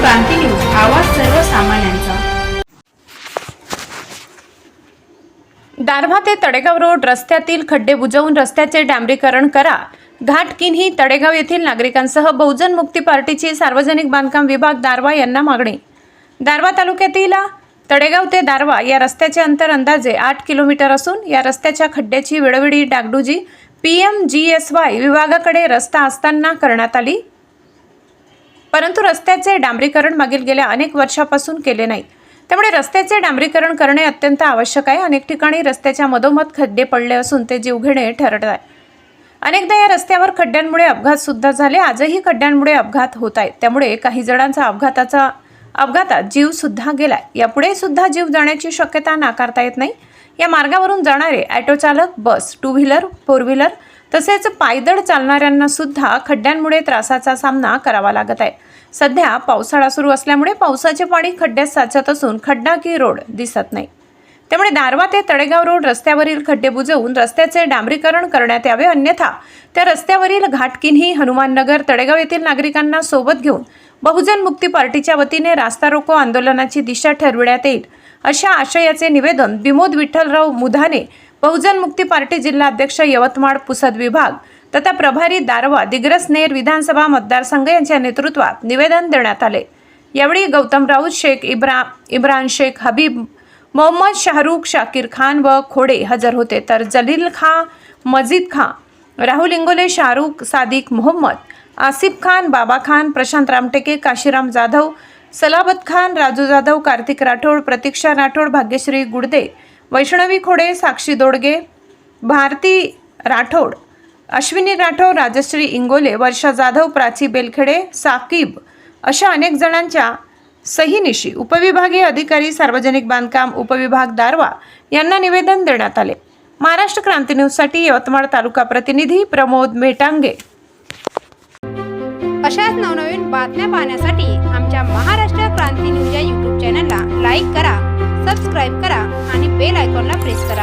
क्रांती news आवाज सर्वसामान्यांचा. दारभा ते तडेगाव रोड रस्त्यातील खड्डे बुजवून रस्त्याचे डांबरीकरण करा. घाट किन्ही तडेगाव येथील नागरिकांसह बहुजन मुक्ती पार्टीची सार्वजनिक बांधकाम विभाग दारवा यांना मागणी. दारवा तालुक्यातील तडेगाव ते दारवा या रस्त्याचे अंतर अंदाजे आठ किलोमीटर असून या रस्त्याच्या खड्ड्याची वेळोवेळी डागडुजी P M G S Y विभागाकडे रस्ता असताना करण्यात आली. परंतु रस्त्याचे डांबरीकरण मागील गेल्या अनेक वर्षापासून केले नाही. त्यामुळे रस्त्याचे डांबरीकरण करणे अत्यंत आवश्यक आहे. अनेक ठिकाणी रस्त्याच्या मधोमध खड्डे पडले असून ते जीवघेणे ठरत आहे. अनेकदा या रस्त्यावर खड्ड्यांमुळे अपघात सुद्धा झाले. आजही खड्ड्यांमुळे अपघात होत आहेत. त्यामुळे काही जणांचा अपघाताचा अपघातात जीव सुद्धा गेलाय. यापुढे सुद्धा जीव जाण्याची शक्यता नाकारता येत नाही. या मार्गावरून जाणारे ॲटो चालक bus two wheeler four wheeler तसेच पायदळ चालणाऱ्यांना सुद्धा खड्ड्यांमुळे त्रासाचा सामना करावा लागत आहे. सध्या पावसाळा सुरू असल्यामुळे पावसाचे पाणी खड्ड्यात साचत असून खड्डा की रोड दिसत नाही. त्यामुळे दारवा ते तळेगाव रोड रस्त्यावरील खड्डे बुजवून रस्त्याचे डांबरीकरण करण्यात यावे. अन्यथा त्या रस्त्यावरील घाटकिन्ही हनुमाननगर तळेगाव येथील नागरिकांना सोबत घेऊन बहुजन मुक्ती पार्टीच्या वतीने रास्ता रोको आंदोलनाची दिशा ठरविण्यात येईल. अशा आशयाचे निवेदन विमोद विठ्ठलराव मुधाने बहुजन मुक्ती पार्टी जिल्हा अध्यक्ष यवतमाळ पुसद विभाग तथा प्रभारी दारवा दिग्रस नेर विधानसभा मतदारसंघ यांच्या नेतृत्वात निवेदन देण्यात आले. यावेळी गौतम राऊत शेख इब्रा इम्रान शेख हबीब मोहम्मद शाहरुख शाकिर खान व खोडे हजर होते. तर जलील खां मजीद खां राहुल इंगोले शाहरुख सादिक मोहम्मद आसिफ खान बाबा खान प्रशांत रामटेके काशीराम जाधव सलाबत खान राजू जाधव कार्तिक राठोड प्रतीक्षा राठोड भाग्यश्री गुडदे वैष्णवी खोडे साक्षी दोडगे भारती राठोड अश्विनी राठोड राजश्री इंगोले वर्षा जाधव प्राची बेलखेडे साकीब अशा अनेक जणांच्या सहीनिशी उपविभागीय अधिकारी सार्वजनिक बांधकाम उपविभाग दारवा यांना निवेदन देण्यात आले. महाराष्ट्र क्रांती न्यूजसाठी यवतमाळ तालुका प्रतिनिधी प्रमोद मेटांगे. अशाच नवनवीन बातम्या पाहण्यासाठी आमच्या महाराष्ट्र क्रांती न्यूज या यूट्यूब चॅनलला लाईक करा सबस्क्राईब करा வேலாய்க்கொன்லாம் ப்ரெஸ்